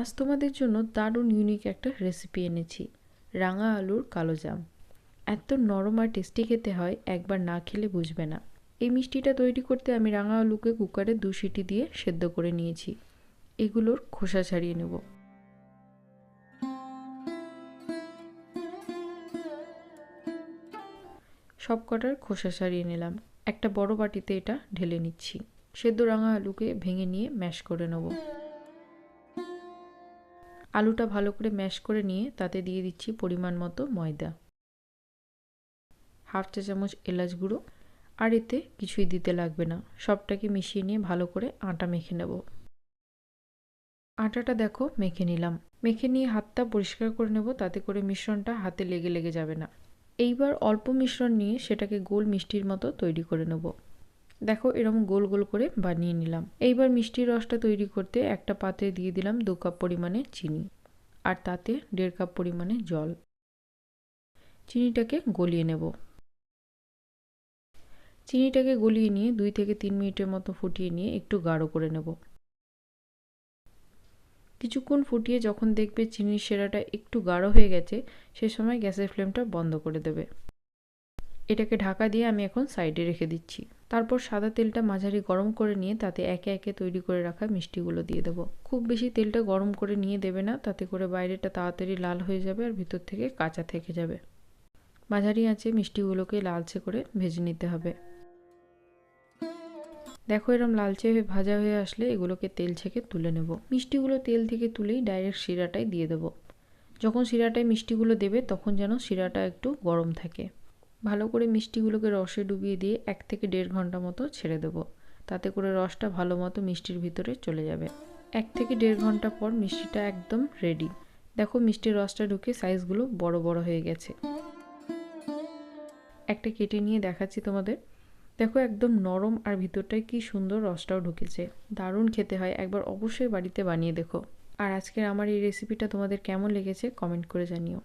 আজ তোমাদের জন্য দারুণ ইউনিক একটা রেসিপি এনেছি, রাঙা আলুর কালো জাম। এত নরম আর টেস্টি খেতে হয়, একবার না খেলে বুঝবে না। এই মিষ্টিটা তৈরি করতে আমি রাঙা আলুকে কুকারে দু সিটি দিয়ে সেদ্ধ করে নিয়েছি। এগুলোর খোসা ছাড়িয়ে নেব। সব কটার খোসা ছাড়িয়ে নিলাম। একটা বড় বাটিতে এটা ঢেলে নিচ্ছি। সেদ্ধ রাঙা আলুকে ভেঙে নিয়ে ম্যাশ করে নেব। আলুটা ভালো করে ম্যাশ করে নিয়ে তাতে দিয়ে দিচ্ছি পরিমাণ মতো ময়দা। হাফ চা চামচ এলাচ গুঁড়ো। আর এতে কিছুই দিতে লাগবে না। সবটাকে মিশিয়ে নিয়ে ভালো করে আটা মেখে নেব। আটাটা দেখো মেখে নিলাম। মেখে নিয়ে হাতটা পরিষ্কার করে নেব, তাতে করে মিশ্রণটা হাতে লেগে লেগে যাবে না। এইবার অল্প মিশ্রণ নিয়ে সেটাকে গোল মিষ্টির মতো তৈরি করে নেব। দেখো এরকম গোল গোল করে বানিয়ে নিলাম। এইবার মিষ্টির রসটা তৈরি করতে একটা পাত্রে দিয়ে দিলাম দু কাপ পরিমাণে চিনি। আর তাতে দেড় কাপ পরিমাণে জল। চিনিটাকে গলিয়ে নেব। চিনিটাকে গলিয়ে নিয়ে দুই থেকে তিন মিনিটের মতো ফুটিয়ে নিয়ে একটু গাঢ় করে নেব। কিছুক্ষণ ফুটিয়ে যখন দেখবে চিনির সেরাটা একটু গাঢ় হয়ে গেছে, সে সময় গ্যাসের ফ্লেমটা বন্ধ করে দেবে। এটাকে ঢাকা দিয়ে আমি এখন সাইডে রেখে দিচ্ছি। তারপর সাদা তেলটা মাঝারি গরম করে নিয়ে তাতে একে একে তৈরি করে রাখা মিষ্টিগুলো দিয়ে দেবো। খুব বেশি তেলটা গরম করে নিয়ে দেবে না, তাতে করে বাইরেটা তাড়াতাড়ি লাল হয়ে যাবে আর ভিতর থেকে কাঁচা থেকে যাবে। মাঝারি আঁচে মিষ্টিগুলোকে লালচে করে ভেজে নিতে হবে। দেখো এরম লালচে হয়ে ভাজা হয়ে আসলে এগুলোকে তেল ছেঁকে তুলে নেব। মিষ্টিগুলো তেল থেকে তুলেই ডাইরেক্ট শিরাটাই দিয়ে দেবো। যখন শিরাটায় মিষ্টিগুলো দেবে তখন যেন শিরাটা একটু গরম থাকে। ভালো করে মিষ্টিগুলোকে রসে ডুবিয়ে দিয়ে এক থেকে দেড় ঘণ্টা মতো ছেড়ে দেবো। তাতে করে রসটা ভালো মতো মিষ্টির ভিতরে চলে যাবে। এক থেকে দেড় ঘণ্টা পর মিষ্টিটা একদম রেডি দেখো মিষ্টির রসটা ঢুকে সাইজগুলো বড় বড় হয়ে গেছে। একটা কেটে নিয়ে দেখাচ্ছি তোমাদের। দেখো একদম নরম আর ভিতরটায় কি সুন্দর রসটাও ঢুকেছে। দারুণ খেতে হয়, একবার অবশ্যই বাড়িতে বানিয়ে দেখো। আর আজকের আমার এই রেসিপিটা তোমাদের কেমন লেগেছে কমেন্ট করে জানিও।